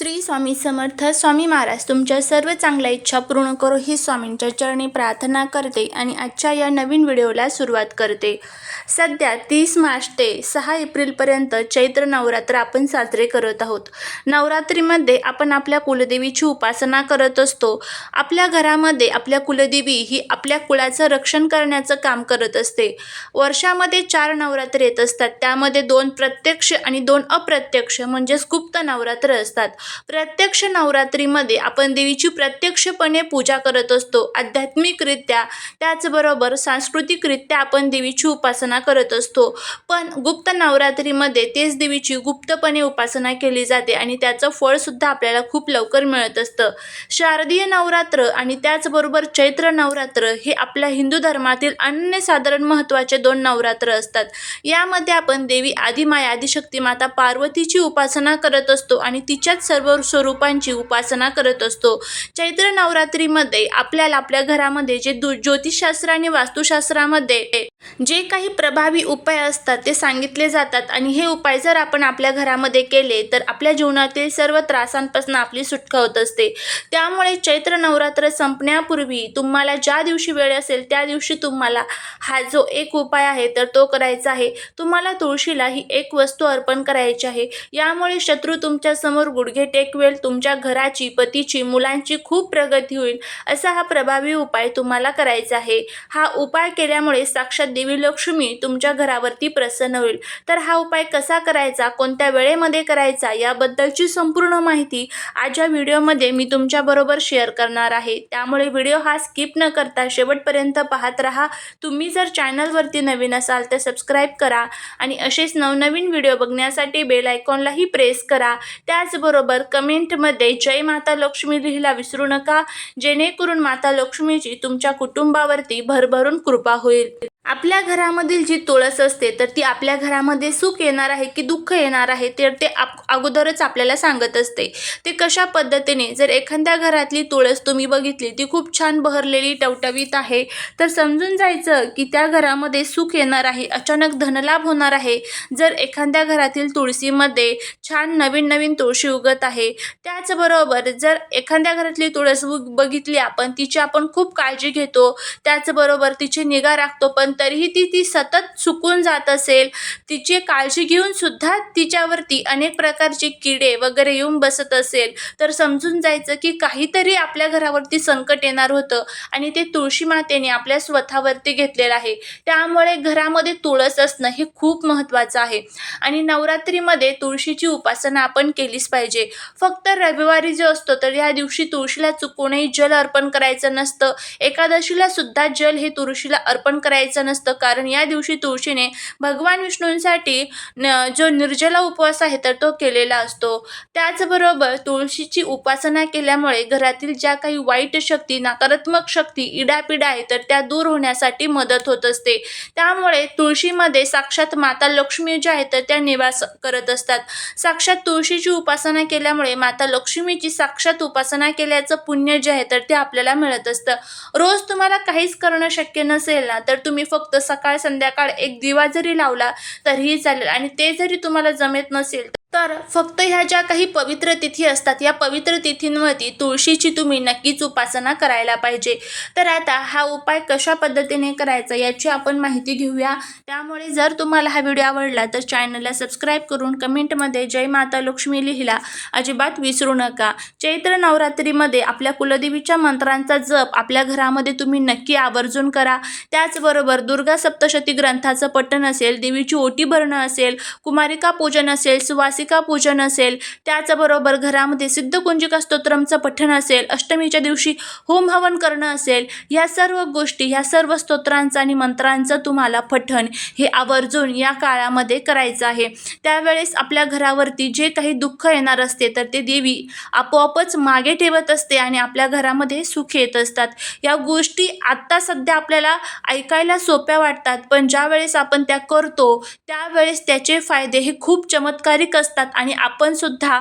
श्री स्वामी समर्थ स्वामी महाराज तुमच्या सर्व चांगल्या इच्छा पूर्ण करो ही स्वामींच्या चरणी प्रार्थना करते आणि आजच्या या नवीन व्हिडिओला सुरुवात करते. सध्या तीस मार्च ते सहा एप्रिलपर्यंत चैत्र नवरात्र आपण साजरे करत आहोत. नवरात्रीमध्ये आपण आपल्या कुलदेवीची उपासना करत असतो. आपल्या घरामध्ये आपल्या कुलदेवी ही आपल्या कुळाचं रक्षण करण्याचं काम करत असते. वर्षामध्ये चार नवरात्र येत असतात. त्यामध्ये दोन प्रत्यक्ष आणि दोन अप्रत्यक्ष म्हणजेच गुप्त नवरात्र असतात. प्रत्यक्ष नवरात्रीमध्ये आपण देवीची प्रत्यक्षपणे पूजा करत असतो. आध्यात्मिकरित्या त्याचबरोबर सांस्कृतिकरित्या आपण देवीची उपासना करत असतो. पण गुप्त नवरात्रीमध्ये तेच देवीची गुप्तपणे उपासना केली जाते आणि त्याचं फळसुद्धा आपल्याला खूप लवकर मिळत असतं. शारदीय नवरात्र आणि त्याचबरोबर चैत्र नवरात्र हे आपल्या हिंदू धर्मातील अनन्यसाधारण महत्त्वाचे दोन नवरात्र असतात. यामध्ये आपण देवी आदिमाया आदिशक्ती माता पार्वतीची उपासना करत असतो आणि तिच्याच सर्व स्वरूपांची उपासना करत असतो. चैत्र नवरात्रीमध्ये आपल्याला आपल्या घरामध्ये जे दु ज्योतिषशास्त्र आणि वास्तुशास्त्रामध्ये जे काही प्रभावी उपाय असतात ते सांगितले जातात. आणि हे उपाय जर आपण आपल्या घरामध्ये केले तर आपल्या जीवनातील सर्व त्रासांपासून आपली सुटका होत असते. त्यामुळे चैत्र नवरात्र संपण्यापूर्वी तुम्हाला ज्या दिवशी वेळ असेल त्या दिवशी तुम्हाला हा जो एक उपाय आहे तर तो करायचा आहे. तुम्हाला तुळशीला ही एक वस्तू अर्पण करायची आहे. यामुळे शत्रू तुमच्यासमोर गुडघे समोर एक टेकवेल तुमच्या घराची पतीची मुलांची खूप प्रगती होईल असा हा प्रभावी उपाय तुम्हाला करायचा आहे. हा उपाय केल्यामुळे साक्षात देवी लक्ष्मी तुमच्या घरावरती प्रसन्न होईल. तर हा उपाय कसा करायचा कोणत्या वेळेमध्ये करायचा याबद्दलची संपूर्ण माहिती आज या व्हिडिओमध्ये मी तुमच्याबरोबर शेअर करणार आहे. त्यामुळे व्हिडिओ हा स्किप न करता शेवटपर्यंत पाहत राहा. तुम्ही जर चॅनलवरती नवीन असाल तर सबस्क्राईब करा आणि असेच नवनवीन व्हिडिओ बघण्यासाठी बेल आयकॉनलाही प्रेस करा. त्याचबरोबर कमेंटमध्ये जय माता लक्ष्मी लिहिला विसरू नका जेणेकरून माता लक्ष्मीची तुमच्या कुटुंबावरती भरभरून कृपा होईल. आपल्या घरामधील जी तुळस असते तर ती आपल्या घरामध्ये सुख येणार आहे की दुःख येणार आहे तर ते आप अगोदरच आपल्याला सांगत असते. ते कशा पद्धतीने? जर एखाद्या घरातली तुळस तुम्ही बघितली ती खूप छान बहरलेली टवटवीत आहे तर समजून जायचं की त्या घरामध्ये सुख येणार आहे अचानक धनलाभ होणार आहे. जर एखाद्या घरातील तुळशीमध्ये छान नवीन नवीन तुळशी उगत आहे त्याचबरोबर जर एखाद्या घरातली तुळस बघितली आपण तिची आपण खूप काळजी घेतो त्याचबरोबर तिची निगा राखतो पण तरीही ती ती सतत चुकून जात असेल. तिची काळजी घेऊन सुद्धा तिच्यावरती अनेक प्रकारचे किडे वगैरे येऊन बसत असेल. तर समजून जायचं की काहीतरी आपल्या घरावरती संकट येणार होतं आणि ते तुळशी मातेने आपल्या स्वतःवरती घेतलेलं आहे. त्यामुळे घरामध्ये तुळस असणं हे खूप महत्त्वाचं आहे. आणि नवरात्रीमध्ये तुळशीची उपासना आपण केलीच पाहिजे. फक्त रविवारी जो असतो तर या दिवशी तुळशीला चुकूनही जल अर्पण करायचं नसतं. एकादशीला सुद्धा जल हे तुळशीला अर्पण करायचं नसतं. कारण या दिवशी तुळशीने भगवान विष्णूंसाठी न जो निर्जला उपवास आहे तर तो केलेला असतो. त्याचबरोबर तुळशीची उपासना केल्यामुळे घरातील ज्या काही वाईट शक्ती नकारात्मक शक्ती इडापिडा आहे तर त्या दूर होण्यासाठी मदत होत असते. त्यामुळे तुळशीमध्ये साक्षात माता लक्ष्मी ज्या आहेत तर त्या निवास करत असतात. साक्षात तुळशीची उपासना केल्यामुळे माता लक्ष्मीची साक्षात उपासना केल्याचं पुण्य जे आहे तर ते आपल्याला मिळत असतं. रोज तुम्हाला काहीच करणं शक्य नसेल ना तर तुम्ही फक्त सकाळ संध्याकाळ एक दिवा जरी लावला तरीही चालेल. आणि ते जरी तुम्हाला जमेत नसेल तर फक्त ह्या ज्या काही पवित्र तिथी असतात या पवित्र तिथींवरती तुळशीची तुम्ही नक्कीच उपासना करायला पाहिजे. तर आता हा उपाय कशा पद्धतीने करायचा याची आपण माहिती घेऊया. त्यामुळे जर तुम्हाला हा व्हिडिओ आवडला तर चॅनलला सबस्क्राईब करून कमेंटमध्ये जय माता लक्ष्मी लिहिला. अजिबात विसरू नका. चैत्र नवरात्रीमध्ये आपल्या कुलदेवीच्या मंत्रांचा जप आपल्या घरामध्ये तुम्ही नक्की आवर्जून करा. त्याचबरोबर दुर्गा सप्तशती ग्रंथाचं पठण असेल देवीची ओटी भरणं असेल कुमारिका पूजन असेल सुवास मासिका पूजन असेल त्याचबरोबर घरामध्ये सिद्धकुंजिका स्तोत्रमचं पठण असेल अष्टमीच्या दिवशी होम हवन करणं असेल या सर्व गोष्टी ह्या सर्व स्तोत्रांचं आणि मंत्रांचं तुम्हाला पठण हे आवर्जून या काळामध्ये करायचं आहे. त्यावेळेस आपल्या घरावरती जे काही दुःख येणार असते तर ते देवी आपोआपच मागे ठेवत असते आणि आपल्या घरामध्ये सुख येत असतात. या गोष्टी आत्ता सध्या आपल्याला ऐकायला सोप्या वाटतात पण ज्यावेळेस आपण त्या करतो त्यावेळेस त्याचे फायदे हे खूप चमत्कारिक असतात. आणि आपण सुद्धा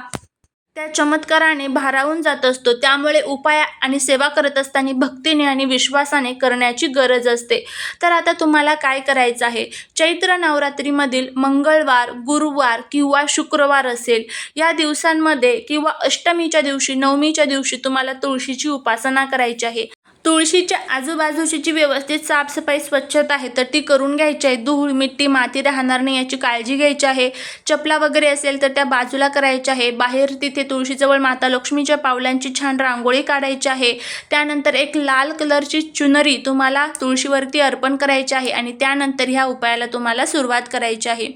त्या चमत्काराने भारावून जात असतो. त्यामुळे उपाय आणि सेवा करत असताना भक्तीने आणि विश्वासाने करण्याची गरज असते. तर आता तुम्हाला काय करायचं आहे? चैत्र नवरात्रीमधील मंगळवार गुरुवार किंवा शुक्रवार असेल या दिवसांमध्ये किंवा अष्टमीच्या दिवशी नवमीच्या दिवशी तुम्हाला तुळशीची उपासना करायची आहे. तुळशीच्या आजूबाजूची जी व्यवस्थित साफसफाई स्वच्छता आहे तर ती करून घ्यायची आहे. धूळ मिट्टी माती राहणार नाही याची काळजी घ्यायची आहे. चपला वगैरे असेल तर त्या बाजूला करायच्या आहे. बाहेर तिथे तुळशीजवळ माता लक्ष्मीच्या पावलांची छान रांगोळी काढायची आहे. त्यानंतर एक लाल कलरची चुनरी तुम्हाला तुळशीवरती अर्पण करायची आहे आणि त्यानंतर ह्या उपायाला तुम्हाला सुरुवात करायची आहे.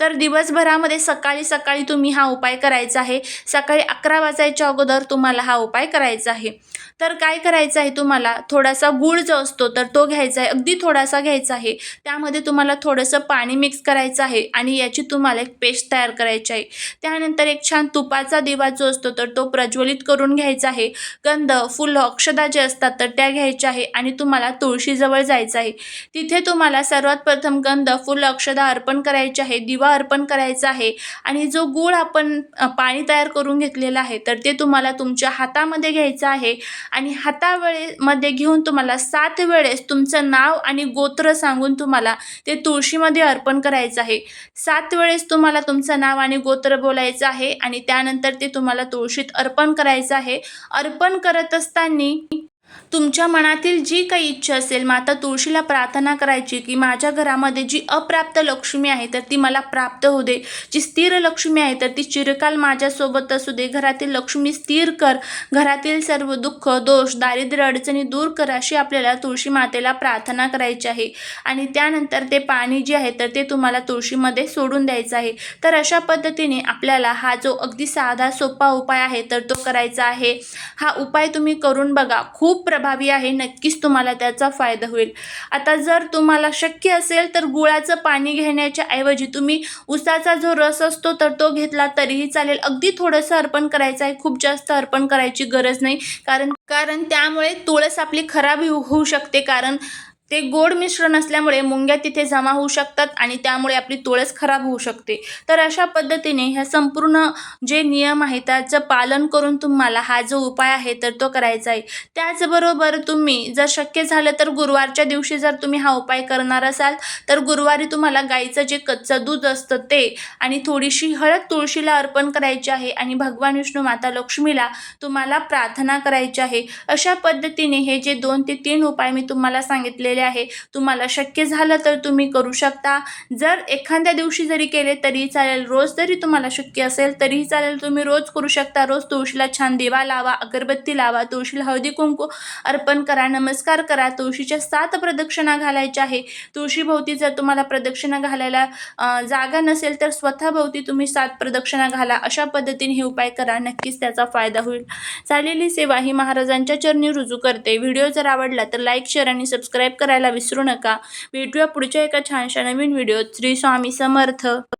तर दिवसभरामध्ये सकाळी सकाळी तुम्ही हा उपाय करायचा आहे. सकाळी अकरा वाजायच्या अगोदर तुम्हाला हा उपाय करायचा आहे. तर काय करायचं आहे तुम्हाला? थोडासा गूळ जो असतो तर तो घ्यायचा आहे. अगदी थोडासा घ्यायचा आहे. त्यामध्ये तुम्हाला थोडंसं पाणी मिक्स करायचं आहे आणि याची तुम्हाला एक पेस्ट तयार करायची आहे. त्यानंतर एक छान तुपाचा दिवा जो असतो तर तो प्रज्वलित करून घ्यायचा आहे. गंध फुलं अक्षदा जे असतात तर त्या घ्यायच्या आहे आणि तुम्हाला तुळशीजवळ जायचं आहे. तिथे तुम्हाला सर्वात प्रथम गंध फुल अक्षदा अर्पण करायचे आहे दिवा अर्पण करायचा आहे आणि जो गूळ आपण पाणी तयार करून घेतलेला आहे तर ते तुम्हाला तुमच्या हातामध्ये घ्यायचं आहे आणि हातावेळेमध्ये घेऊन तुम्हाला सात वेळेस तुमचं नाव आणि गोत्र सांगून तुम्हाला ते तुळशीमध्ये अर्पण करायचं आहे. सात वेळेस तुम्हाला तुमचं नाव आणि गोत्र बोलायचं आहे आणि त्यानंतर ते तुम्हाला तुळशीत अर्पण करायचं आहे. अर्पण करत असताना तुमच्या मनातील जी काही इच्छा असेल माता तुळशीला प्रार्थना करायची की माझ्या घरामध्ये जी अप्राप्त लक्ष्मी आहे तर ती मला प्राप्त होऊ दे. जी स्थिर लक्ष्मी आहे तर ती चिरकाल माझ्यासोबत असू दे. घरातील लक्ष्मी स्थिर कर. घरातील सर्व दुःख दोष दारिद्र्य अडचणी दूर कर अशी आपल्याला तुळशी मातेला प्रार्थना करायची आहे. आणि त्यानंतर ते पाणी जे आहे तर ते तुम्हाला तुळशीमध्ये सोडून द्यायचं आहे. तर अशा पद्धतीने आपल्याला हा जो अगदी साधा सोपा उपाय आहे तर तो करायचा आहे. हा उपाय तुम्ही करून बघा. खूप प्रभावी आहे नक्कीच तुम्हाला त्याचा फायदा होईल. आता जर तुम्हाला शक्य असेल तर गुळाचं पाणी घेण्याच्या ऐवजी तुम्ही उसाचा जो रस असतो तर तो घेतला तरीही चालेल. अगदी थोडंसं अर्पण करायचं आहे. खूप जास्त अर्पण करायची गरज नाही. कारण कारण त्यामुळे तुळस आपली खराब होऊ होऊ शकते. कारण ते गोड मिश्रण असल्यामुळे मुंग्या तिथे जमा होऊ शकतात आणि त्यामुळे आपली तुळस खराब होऊ शकते. तर अशा पद्धतीने ह्या संपूर्ण जे नियम आहे त्याचं पालन करून तुम्हाला हा जो उपाय आहे तर तो करायचा आहे. त्याचबरोबर तुम्ही जर शक्य झालं तर गुरुवारच्या दिवशी जर तुम्ही हा उपाय करणार असाल तर गुरुवारी तुम्हाला गाईचं जे कच्चं दूध असतं ते आणि थोडीशी हळद तुळशीला अर्पण करायची आहे आणि भगवान विष्णू माता लक्ष्मीला तुम्हाला प्रार्थना करायची आहे. अशा पद्धतीने हे जे दोन ते तीन उपाय मी तुम्हाला सांगितलेले आहे. तुम्हाला शक्य झालं तर तुम्ही करू शकता. जर एखाद्या दिवशी जरी केले तरी चालेल. रोज जरी तुम्हाला शक्य असेल तरीही चालेल. तुम्ही रोज करू शकता. रोज तुळशीला छान दिवा लावा अगरबत्ती लावा तुळशीला हळदी कुंकू अर्पण करा नमस्कार करा. तुळशीच्या सात प्रदक्षिणा घालायच्या आहे. तुळशीभोवती जर तुम्हाला प्रदक्षिणा घालायला जागा नसेल तर स्वतःभोवती तुम्ही सात प्रदक्षिणा घाला. अशा पद्धतीने हे उपाय करा. नक्कीच त्याचा फायदा होईल. चालेली सेवा ही महाराजांच्या चरणी रुजू करते. व्हिडिओ जर आवडला तर लाईक शेअर आणि सबस्क्राईब करायला विसरू नका. भेटूया पुढच्या एका छानशा नवीन व्हिडिओत श्री स्वामी समर्थ.